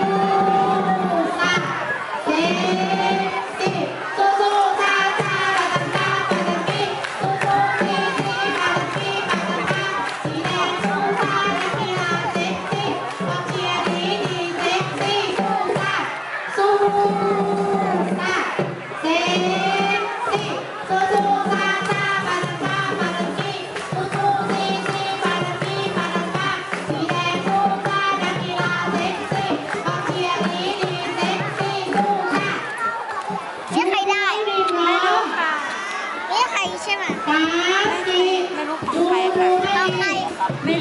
Thank you. ใช่ไหมไม่รู้ของใครค่ะ